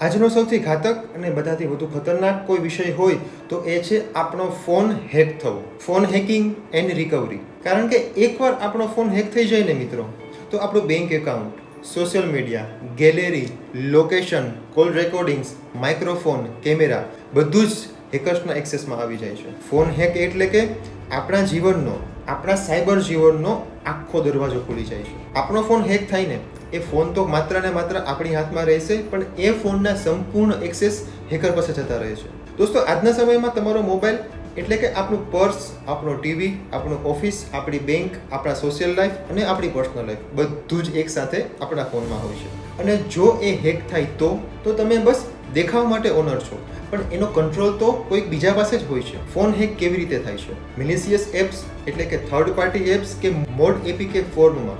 આજનો સૌથી ઘાતક અને બધાથી વધુ ખતરનાક કોઈ વિષય હોય તો એ છે આપણો ફોન હેક થવો. Phone hacking and recovery. કારણ કે એકવાર આપણો ફોન હેક થઈ જાય ને મિત્રો, તો આપણું bank account, social media, gallery, location, call recordings, microphone, camera, બધું જ હેકર્સના એક્સેસમાં આવી જાય છે. ફોન હેક એટલે કે આપણા જીવનનો, આપણા સાયબર જીવનનો આખો દરવાજો ખુલી જાય છે. આપણો ફોન હેક થાય ને એ ફોન તો માત્ર ને માત્ર આપણી હાથમાં રહેશે, પણ એ ફોનના સંપૂર્ણ એક્સેસ હેકર પાસે જતા રહે છે. દોસ્તો, આજના સમયમાં તમારો મોબાઈલ એટલે કે આપણું પર્સ, આપણો ટીવી, આપણું ઓફિસ, આપણી બેંક, આપણા સોશિયલ લાઈફ અને આપણી પર્સનલ લાઈફ બધું જ એક સાથે આપણા ફોનમાં હોય છે. અને જો એ હેક થાય તો તો તમે બસ દેખાવ માટે ઓનર છો. પણ એનો કંટ્રોલ તો કોઈક બીજા પાસે જ હોય છે. ફોન હેક કેવી રીતે થાય છે? મિલિશિયસ એપ્સ એટલે કે થર્ડ પાર્ટી એપ્સ કે મોડ એપીકે ફોર્મમાં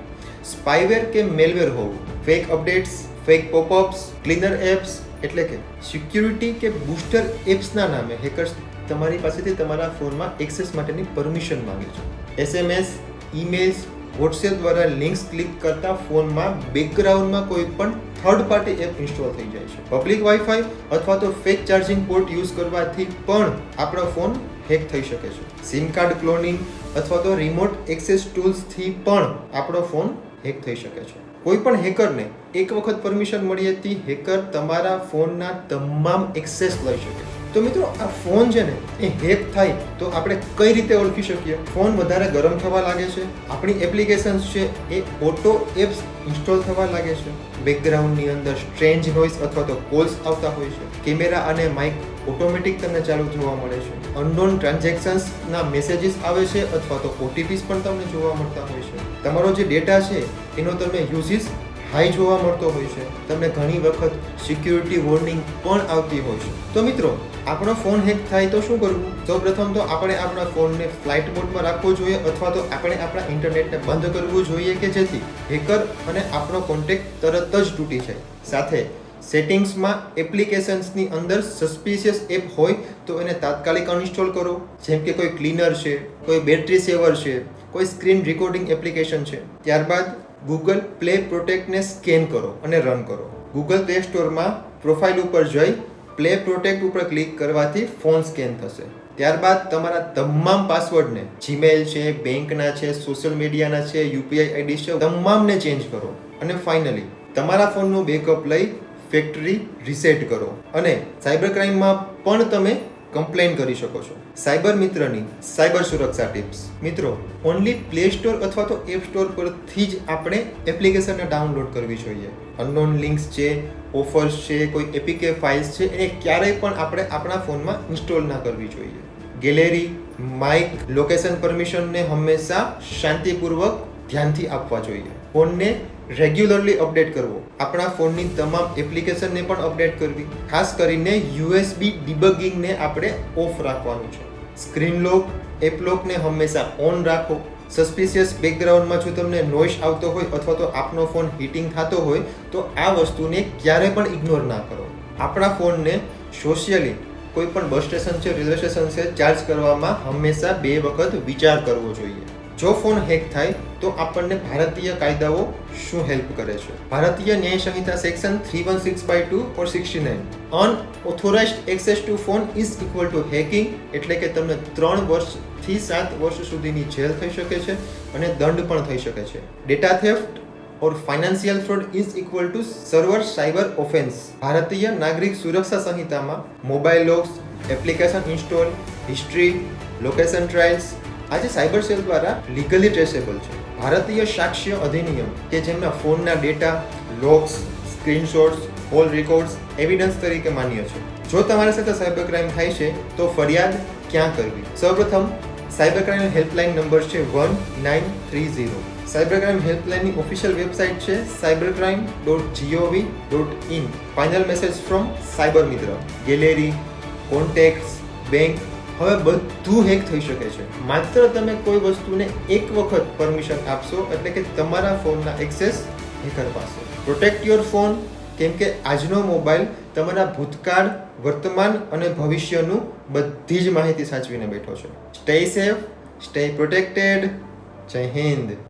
સ્પાઈવેર કે મેલવેર હોવું? Fake updates, fake popups, cleaner apps એટલે કે સિક્યુરિટી કે બૂસ્ટર એપ્સના નામે? હેકર્સ, તમારી પાસેથી તમારા ફોનમાં એક્સેસ માટેની પરમિશન માંગે છે. એસએમએસ ઈમેલ્સ વોટ્સએપ દ્વારા લિંક્સ ક્લિક કરતા ફોનમાં બેકગ્રાઉન્ડમાં કોઈ પણ થર્ડ પાર્ટી એપ ઇન્સ્ટોલ થઈ જાય છે. પબ્લિક વાઈફાઈ અથવા તો ફેક ચાર્જિંગ પોર્ટ યુઝ કરવાથી પણ આપણો ફોન હેક થઈ શકે છે. સિમ કાર્ડ ક્લોનિંગ અથવા તો રિમોટ એક્સેસ ટૂલ્સથી પણ આપણો ફોન હેક થઈ શકે છે. કોઈ પણ હેકરને એક વખત પરમિશન મળી હતી હેકર તમારા ફોનના તમામ એક્સેસ લઈ શકે. છે તો મિત્રો, આ ફોન છે ને, એ હેક થાય તો આપણે કઈ રીતે ઓળખી શકીએ? ફોન વધારે ગરમ થવા લાગે છે. આપણી એપ્લિકેશન્સ છે, એ ઓટો એપ્સ ઇન્સ્ટોલ થવા લાગે છે. બેકગ્રાઉન્ડની અંદર સ્ટ્રેન્જ નોઇસ અથવા તો કોલ્સ આવતા હોય છે. કેમેરા અને માઇક ઓટોમેટિક તમને ચાલુ જોવા મળે છે. અનનોન ટ્રાન્ઝેક્શન્સના મેસેજીસ આવે છે અથવા તો ઓટીપીસ પણ તમને જોવા મળતા હોય છે. તમારો જે ડેટા છે, એનો તમે યુઝિસ હાઈ જોવા મળતો હોય છે. તમને ઘણી વખત સિક્યુરિટી વોર્નિંગ પણ આવતી હોય છે. તો મિત્રો, આપણો ફોન હેક થાય તો શું કરવું? સૌપ્રથમ તો આપણે આપણા ફોનને ફ્લાઇટ મોડમાં રાખવો જોઈએ અથવા તો આપણે આપણા ઇન્ટરનેટને બંધ કરવું જોઈએ કે જેથી હેકર અને આપણો કોન્ટેક્ટ તરત જ તૂટી જાય. સાથે સેટિંગ્સમાં એપ્લિકેશન્સની અંદર સસ્પિશિયસ એપ હોય તો એને તાત્કાલિક અનઇન્સ્ટોલ કરો. જેમ કે કોઈ ક્લીનર છે, કોઈ બેટરી સેવર છે, કોઈ સ્ક્રીન રેકોર્ડિંગ એપ્લિકેશન છે. ત્યારબાદ ગૂગલ પ્લે પ્રોટેક્ટને સ્કેન કરો અને રન કરો. ગૂગલ પ્લે સ્ટોરમાં પ્રોફાઇલ ઉપર જઈ પ્લે પ્રોટેક્ટ ઉપર ક્લિક કરવાથી ફોન સ્કેન થશે. ત્યારબાદ તમારા તમામ પાસવર્ડને જીમેલ છે, બેંકના છે, સોશિયલ મીડિયાના છે, યુપીઆઈ આઈડી છે, તમામને ચેન્જ કરો. અને ફાઇનલી, તમારા ફોનનું બેકઅપ લઈ ફેક્ટરી રીસેટ કરો. અને સાયબર ક્રાઇમમાં પણ તમે કમ્પ્લેન કરી શકો છો. સાયબર મિત્રની સાયબર સુરક્ષા ટિપ્સ. મિત્રો ઓનલી પ્લે સ્ટોર અથવા તો એપ સ્ટોર પરથી જ આપણે એપ્લિકેશનને ડાઉનલોડ કરવી જોઈએ. અનનોન લિંક્સ છે ઓફર્સ છે, કોઈ એપીકે ફાઇલ્સ છે, એને ક્યારેય પણ આપણે આપણા ફોનમાં ઇન્સ્ટોલ ના કરવી જોઈએ. ગેલેરી માઇક લોકેશન પરમિશનને હંમેશા શાંતિપૂર્વક ધ્યાનથી આપવા જોઈએ. ફોનને રેગ્યુલરલી અપડેટ કરવો. આપણા ફોનની તમામ એપ્લિકેશનને પણ અપડેટ કરવી. ખાસ કરીને યુએસબી ડિબગિંગને આપણે ઓફ રાખવાનું છે. સ્ક્રીન લોક, એપ લોકને હંમેશા ઓન રાખો. સસ્પિશિયસ બેકગ્રાઉન્ડમાં જો તમને નોઇસ આવતો હોય અથવા તો આપનો ફોન હીટિંગ થતો હોય, તો આ વસ્તુને ક્યારે પણ ઇગ્નોર ના કરો. આપણા ફોનને સોશિયલી કોઈ પણ બસ સ્ટેશન છે, રેલવે સ્ટેશન છે, ચાર્જ કરવામાં હંમેશા બે વખત વિચાર કરવો જોઈએ. જો ફોન હેક થાય, તો આપણને ભારતીય કાયદાઓ શું હેલ્પ કરે છે? Bharatiya Nyaya Sanhita section three one six by two or sixty nine unauthorise access to phone is equal to hacking એટલે કે તમને ત્રણ વર્ષથી સાત વર્ષ સુધીની જેલ થઈ શકે છે અને દંડ પણ થઈ શકે છે. Data theft or financial fraud is equal to server cyber offence Bharatiya Nagarik Suraksha સંહિતામાં mobile logs application install history location trails આજે સાયબર સેલ દ્વારા લીગલી ટ્રેસેબલ છે. ભારતીય સાક્ષ્ય અધિનિયમ કે જેમના ફોનના data logs screenshots call records evidence તરીકે માન્ય છે. જો તમારી સાથે સાયબર ક્રાઇમ થાય છે, તો ફરિયાદ ક્યાં કરવી? સૌપ્રથમ સાયબર ક્રાઇમ હેલ્પલાઇન નંબર છે one nine three zero cyber crime હેલ્પલાઇનની official website છે cyber crime dot gov dot in final message from cyber Mitra. Gallery contacts bank હવે બધું હેક થઈ શકે છે. માત્ર તમે કોઈ વસ્તુને એક વખત પરમિશન આપશો એટલે કે તમારા ફોનના એક્સેસ હેકર પાસે. પ્રોટેક્ટ યોર ફોન કેમ કે આજનો મોબાઈલ તમારા ભૂતકાળ, વર્તમાન અને ભવિષ્યનું બધી જ માહિતી સાચવીને બેઠો છે. સ્ટે સેફ સ્ટે પ્રોટેક્ટેડ જય હિન્દ.